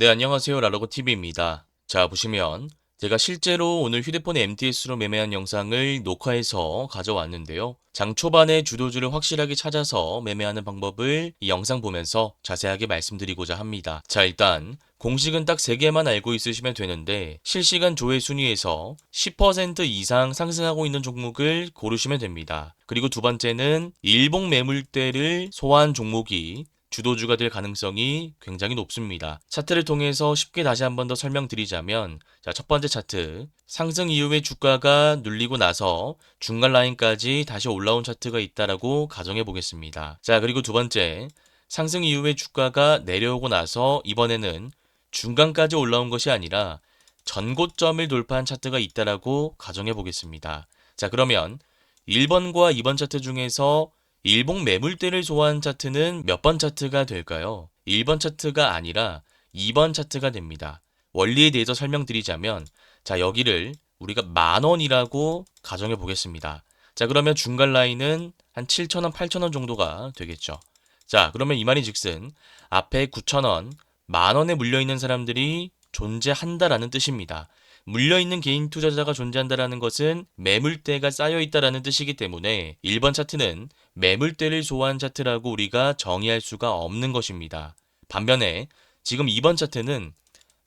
네, 안녕하세요. 라로고 TV입니다. 자, 보시면 제가 실제로 오늘 휴대폰에 MTS로 매매한 영상을 녹화해서 가져왔는데요. 장 초반에 주도주를 확실하게 찾아서 매매하는 방법을 이 영상 보면서 자세하게 말씀드리고자 합니다. 자, 일단 공식은 딱 3개만 알고 있으시면 되는데 실시간 조회 순위에서 10% 이상 상승하고 있는 종목을 고르시면 됩니다. 그리고 두 번째는 일봉 매물대를 소화한 종목이 주도주가 될 가능성이 굉장히 높습니다. 차트를 통해서 쉽게 다시 한 번 더 설명드리자면 자, 첫 번째 차트 상승 이후에 주가가 눌리고 나서 중간 라인까지 다시 올라온 차트가 있다라고 가정해 보겠습니다. 자, 그리고 두 번째 상승 이후에 주가가 내려오고 나서 이번에는 중간까지 올라온 것이 아니라 전고점을 돌파한 차트가 있다라고 가정해 보겠습니다. 자, 그러면 1번과 2번 차트 중에서 일봉 매물대를 소화한 차트는 몇 번 차트가 될까요? 1번 차트가 아니라 2번 차트가 됩니다. 원리에 대해서 설명드리자면 자 여기를 우리가 만 원이라고 가정해 보겠습니다. 자 그러면 중간 라인은 한 7천원, 8천원 정도가 되겠죠. 자 그러면 이 말인 즉슨 앞에 9천원, 만 원에 물려있는 사람들이 존재한다라는 뜻입니다. 물려있는 개인 투자자가 존재한다라는 것은 매물대가 쌓여있다라는 뜻이기 때문에 1번 차트는 매물대를 소화한 차트라고 우리가 정의할 수가 없는 것입니다. 반면에 지금 2번 차트는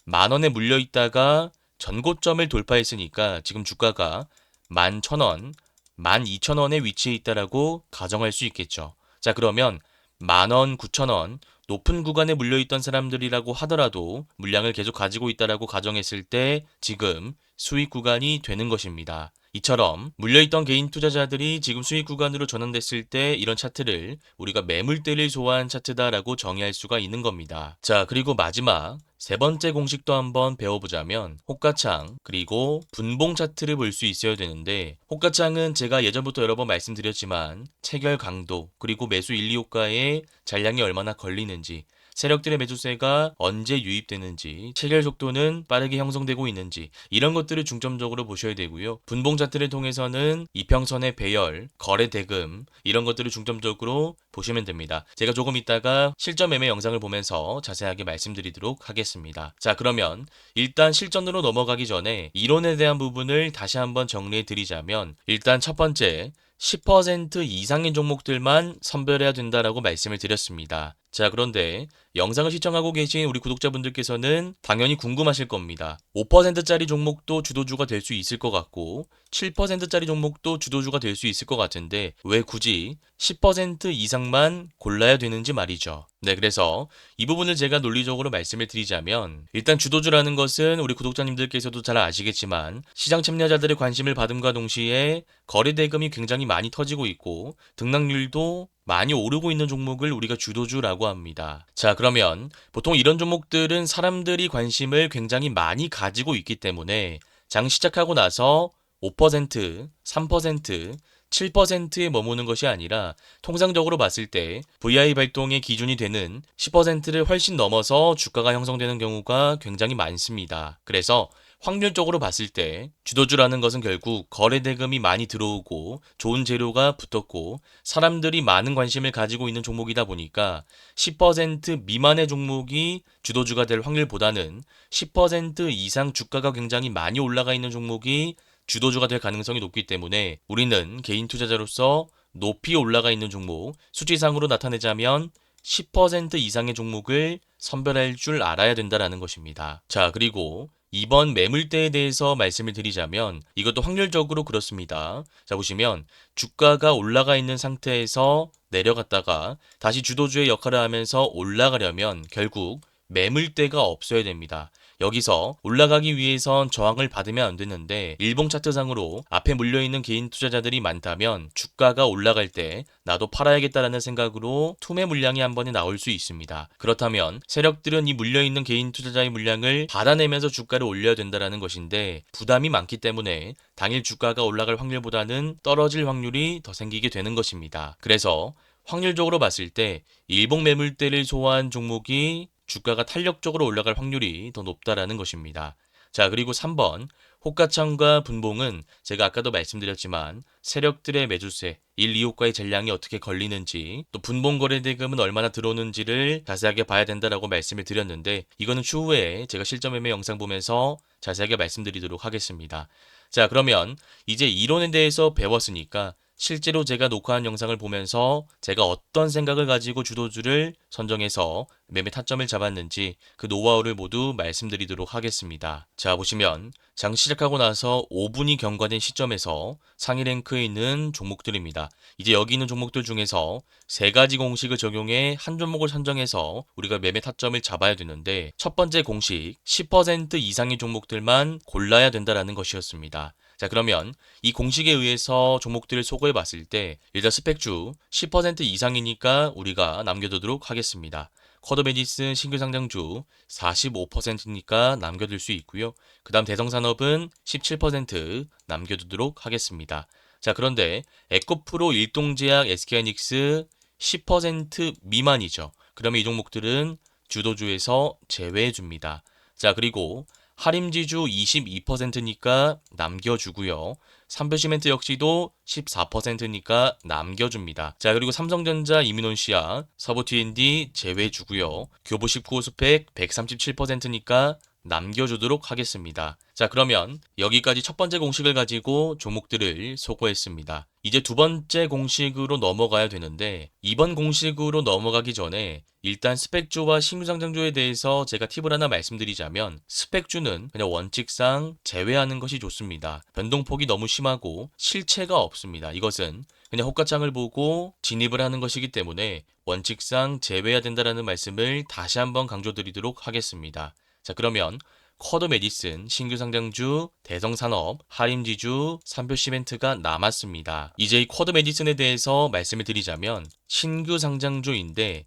만원에 물려있다가 전고점을 돌파했으니까 지금 주가가 11,000원, 12,000원에 위치해 있다라고 가정할 수 있겠죠. 자, 그러면 만원, 9,000원, 높은 구간에 물려있던 사람들이라고 하더라도 물량을 계속 가지고 있다라고 가정했을 때 지금 수익 구간이 되는 것입니다. 이처럼 물려있던 개인 투자자들이 지금 수익 구간으로 전환됐을 때 이런 차트를 우리가 매물대를 소화한 차트다라고 정의할 수가 있는 겁니다. 자, 그리고 마지막 세 번째 공식도 한번 배워보자면 호가창 그리고 분봉 차트를 볼 수 있어야 되는데 호가창은 제가 예전부터 여러 번 말씀드렸지만 체결 강도 그리고 매수 1, 2호가의 잔량이 얼마나 걸리는지 세력들의 매수세가 언제 유입되는지, 체결 속도는 빠르게 형성되고 있는지 이런 것들을 중점적으로 보셔야 되고요. 분봉 차트를 통해서는 이평선의 배열, 거래 대금 이런 것들을 중점적으로 보시면 됩니다. 제가 조금 이따가 실전 매매 영상을 보면서 자세하게 말씀드리도록 하겠습니다. 자, 그러면 일단 실전으로 넘어가기 전에 이론에 대한 부분을 다시 한번 정리해 드리자면 일단 첫 번째 10% 이상의 종목들만 선별해야 된다라고 말씀을 드렸습니다. 자, 그런데 영상을 시청하고 계신 우리 구독자분들께서는 당연히 궁금하실 겁니다. 5%짜리 종목도 주도주가 될 수 있을 것 같고 7%짜리 종목도 주도주가 될 수 있을 것 같은데 왜 굳이 10% 이상만 골라야 되는지 말이죠. 네, 그래서 이 부분을 제가 논리적으로 말씀을 드리자면 일단 주도주라는 것은 우리 구독자님들께서도 잘 아시겠지만 시장 참여자들의 관심을 받음과 동시에 거래 대금이 굉장히 많이 터지고 있고 등락률도 많이 오르고 있는 종목을 우리가 주도주라고 합니다. 자, 그러면 보통 이런 종목들은 사람들이 관심을 굉장히 많이 가지고 있기 때문에 장 시작하고 나서 5%, 3%, 7%에 머무는 것이 아니라 통상적으로 봤을 때 VI 발동의 기준이 되는 10%를 훨씬 넘어서 주가가 형성되는 경우가 굉장히 많습니다. 그래서 확률적으로 봤을 때 주도주라는 것은 결국 거래 대금이 많이 들어오고 좋은 재료가 붙었고 사람들이 많은 관심을 가지고 있는 종목이다 보니까 10% 미만의 종목이 주도주가 될 확률보다는 10% 이상 주가가 굉장히 많이 올라가 있는 종목이 주도주가 될 가능성이 높기 때문에 우리는 개인 투자자로서 높이 올라가 있는 종목 수치상으로 나타내자면 10% 이상의 종목을 선별할 줄 알아야 된다라는 것입니다. 자, 그리고 이번 매물대에 대해서 말씀을 드리자면 이것도 확률적으로 그렇습니다. 자, 보시면 주가가 올라가 있는 상태에서 내려갔다가 다시 주도주의 역할을 하면서 올라가려면 결국 매물대가 없어야 됩니다. 여기서 올라가기 위해선 저항을 받으면 안 되는데 일봉 차트상으로 앞에 물려있는 개인 투자자들이 많다면 주가가 올라갈 때 나도 팔아야겠다라는 생각으로 투매 물량이 한 번에 나올 수 있습니다. 그렇다면 세력들은 이 물려있는 개인 투자자의 물량을 받아내면서 주가를 올려야 된다라는 것인데 부담이 많기 때문에 당일 주가가 올라갈 확률보다는 떨어질 확률이 더 생기게 되는 것입니다. 그래서 확률적으로 봤을 때 일봉 매물대를 소화한 종목이 주가가 탄력적으로 올라갈 확률이 더 높다라는 것입니다. 자, 그리고 3번 호가창과 분봉은 제가 아까도 말씀드렸지만 세력들의 매주세, 1, 2호가의 전량이 어떻게 걸리는지 또 분봉 거래 대금은 얼마나 들어오는지를 자세하게 봐야 된다라고 말씀을 드렸는데 이거는 추후에 제가 실전 매매 영상 보면서 자세하게 말씀드리도록 하겠습니다. 자, 그러면 이제 이론에 대해서 배웠으니까 실제로 제가 녹화한 영상을 보면서 제가 어떤 생각을 가지고 주도주를 선정해서 매매 타점을 잡았는지 그 노하우를 모두 말씀드리도록 하겠습니다. 자, 보시면 장 시작하고 나서 5분이 경과된 시점에서 상위 랭크에 있는 종목들입니다. 이제 여기 있는 종목들 중에서 세 가지 공식을 적용해 한 종목을 선정해서 우리가 매매 타점을 잡아야 되는데 첫 번째 공식 10% 이상의 종목들만 골라야 된다라는 것이었습니다. 자, 그러면 이 공식에 의해서 종목들을 소거해 봤을 때 일단 스펙주 10% 이상이니까 우리가 남겨두도록 하겠습니다. 쿼드메디슨 신규 상장주 45%니까 남겨둘 수 있고요. 그 다음 대성산업은 17% 남겨두도록 하겠습니다. 자, 그런데 에코프로 일동제약 SK하이닉스 10% 미만이죠. 그러면 이 종목들은 주도주에서 제외해 줍니다. 자, 그리고 할인지주 22%니까 남겨주고요. 삼표시멘트 역시도 14%니까 남겨줍니다. 자 그리고 삼성전자 이민온시아, 서부 T&D 제외주고요. 교보 19호 스펙 137%니까 남겨주도록 하겠습니다. 자, 그러면 여기까지 첫 번째 공식을 가지고 종목들을 소거했습니다. 이제 두 번째 공식으로 넘어가야 되는데, 이번 공식으로 넘어가기 전에 일단 스펙주와 신규상장주에 대해서 제가 팁을 하나 말씀드리자면, 스펙주는 그냥 원칙상 제외하는 것이 좋습니다. 변동폭이 너무 심하고 실체가 없습니다. 이것은 그냥 호가창을 보고 진입을 하는 것이기 때문에 원칙상 제외해야 된다는 말씀을 다시 한번 강조드리도록 하겠습니다. 자, 그러면 쿼드 메디슨, 신규 상장주, 대성산업, 하림지주, 삼표 시멘트가 남았습니다. 이제 이 쿼드 메디슨에 대해서 말씀을 드리자면 신규 상장주인데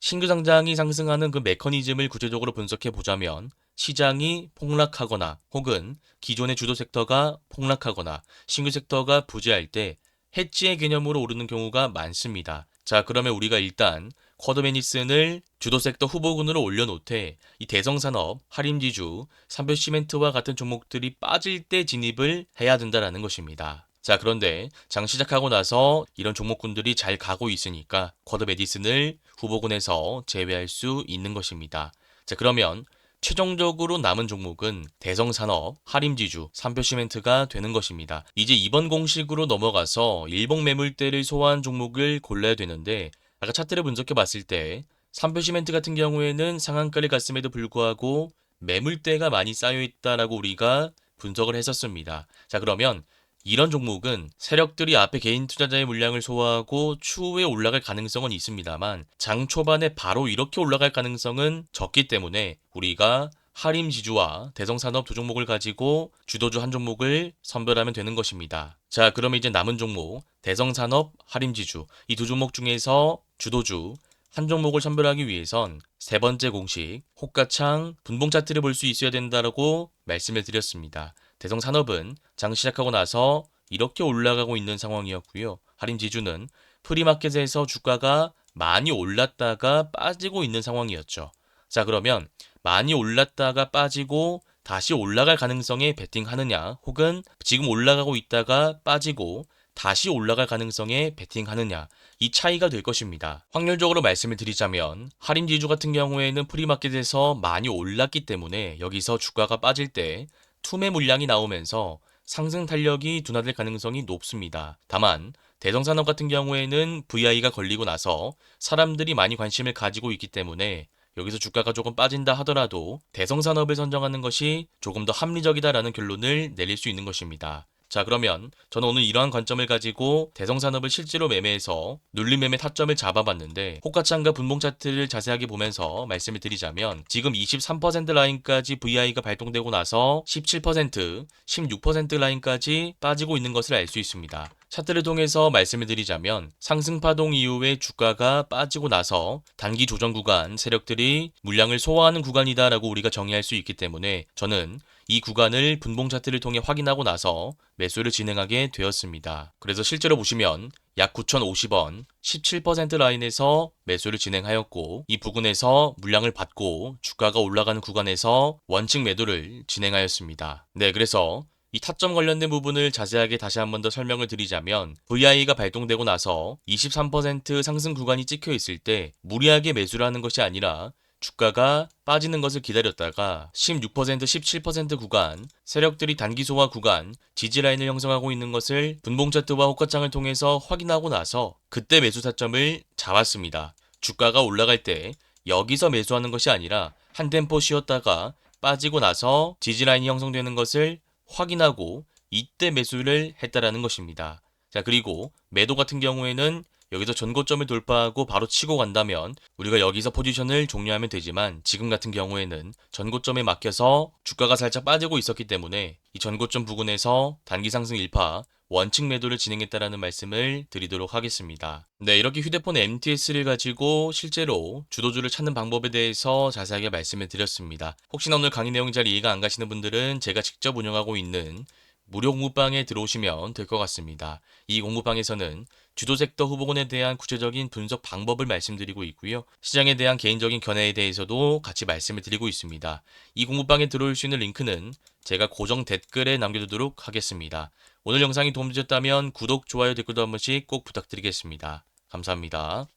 신규 상장이 상승하는 그 메커니즘을 구체적으로 분석해 보자면 시장이 폭락하거나 혹은 기존의 주도 섹터가 폭락하거나 신규 섹터가 부재할 때 해지의 개념으로 오르는 경우가 많습니다. 자, 그러면 우리가 일단 쿼드메니슨을 주도 섹터 후보군으로 올려놓되 이 대성산업, 하림지주, 삼별시멘트와 같은 종목들이 빠질 때 진입을 해야 된다라는 것입니다. 자 그런데 장 시작하고 나서 이런 종목군들이 잘 가고 있으니까 쿼드메디슨을 후보군에서 제외할 수 있는 것입니다. 자 그러면 최종적으로 남은 종목은 대성산업, 하림지주, 삼표시멘트가 되는 것입니다. 이제 이번 공식으로 넘어가서 일봉 매물대를 소화한 종목을 골라야 되는데 아까 차트를 분석해 봤을 때 삼표 시멘트 같은 경우에는 상한가를 갔음에도 불구하고 매물대가 많이 쌓여 있다라고 우리가 분석을 했었습니다. 자, 그러면 이런 종목은 세력들이 앞에 개인 투자자의 물량을 소화하고 추후에 올라갈 가능성은 있습니다만 장 초반에 바로 이렇게 올라갈 가능성은 적기 때문에 우리가 하림 지주와 대성산업 두 종목을 가지고 주도주 한 종목을 선별하면 되는 것입니다. 자, 그러면 이제 남은 종목 대성산업, 하림 지주 이 두 종목 중에서 주도주 한 종목을 선별하기 위해선 세 번째 공식 호가창 분봉 차트를 볼 수 있어야 된다라고 말씀을 드렸습니다. 대성산업은 장 시작하고 나서 이렇게 올라가고 있는 상황이었고요. 할인지주는 프리마켓에서 주가가 많이 올랐다가 빠지고 있는 상황이었죠. 자, 그러면 많이 올랐다가 빠지고 다시 올라갈 가능성에 베팅하느냐, 혹은 지금 올라가고 있다가 빠지고 다시 올라갈 가능성에 베팅하느냐, 이 차이가 될 것입니다. 확률적으로 말씀을 드리자면 할인 지주 같은 경우에는 프리마켓에서 많이 올랐기 때문에 여기서 주가가 빠질 때 투매 물량이 나오면서 상승 탄력이 둔화될 가능성이 높습니다. 다만 대성산업 같은 경우에는 VI가 걸리고 나서 사람들이 많이 관심을 가지고 있기 때문에 여기서 주가가 조금 빠진다 하더라도 대성산업을 선정하는 것이 조금 더 합리적이다라는 결론을 내릴 수 있는 것입니다. 자 그러면 저는 오늘 이러한 관점을 가지고 대성산업을 실제로 매매해서 눌림 매매 타점을 잡아봤는데 호가창과 분봉 차트를 자세하게 보면서 말씀을 드리자면 지금 23% 라인까지 VI가 발동되고 나서 17%, 16% 라인까지 빠지고 있는 것을 알 수 있습니다. 차트를 통해서 말씀을 드리자면 상승 파동 이후에 주가가 빠지고 나서 단기 조정 구간 세력들이 물량을 소화하는 구간이다라고 우리가 정의할 수 있기 때문에 저는 이 구간을 분봉 차트를 통해 확인하고 나서 매수를 진행하게 되었습니다. 그래서 실제로 보시면 약 9,050원 17% 라인에서 매수를 진행하였고 이 부근에서 물량을 받고 주가가 올라가는 구간에서 원칙 매도를 진행하였습니다. 네, 그래서 이 타점 관련된 부분을 자세하게 다시 한 번 더 설명을 드리자면 VI가 발동되고 나서 23% 상승 구간이 찍혀 있을 때 무리하게 매수를 하는 것이 아니라 주가가 빠지는 것을 기다렸다가 16% 17% 구간 세력들이 단기 소화 구간 지지 라인을 형성하고 있는 것을 분봉 차트와 호가장을 통해서 확인하고 나서 그때 매수 타점을 잡았습니다. 주가가 올라갈 때 여기서 매수하는 것이 아니라 한 템포 쉬었다가 빠지고 나서 지지 라인이 형성되는 것을 확인하고 이때 매수를 했다라는 것입니다. 자, 그리고 매도 같은 경우에는 여기서 전고점을 돌파하고 바로 치고 간다면 우리가 여기서 포지션을 종료하면 되지만 지금 같은 경우에는 전고점에 막혀서 주가가 살짝 빠지고 있었기 때문에 이 전고점 부근에서 단기 상승 일파 원칙 매도를 진행했다라는 말씀을 드리도록 하겠습니다. 네, 이렇게 휴대폰 MTS를 가지고 실제로 주도주를 찾는 방법에 대해서 자세하게 말씀을 드렸습니다. 혹시나 오늘 강의 내용이 잘 이해가 안 가시는 분들은 제가 직접 운영하고 있는 무료 공부방에 들어오시면 될 것 같습니다. 이 공부방에서는 주도 섹터 후보군에 대한 구체적인 분석 방법을 말씀드리고 있고요. 시장에 대한 개인적인 견해에 대해서도 같이 말씀을 드리고 있습니다. 이 공부방에 들어올 수 있는 링크는 제가 고정 댓글에 남겨두도록 하겠습니다. 오늘 영상이 도움되셨다면 구독, 좋아요, 댓글도 한 번씩 꼭 부탁드리겠습니다. 감사합니다.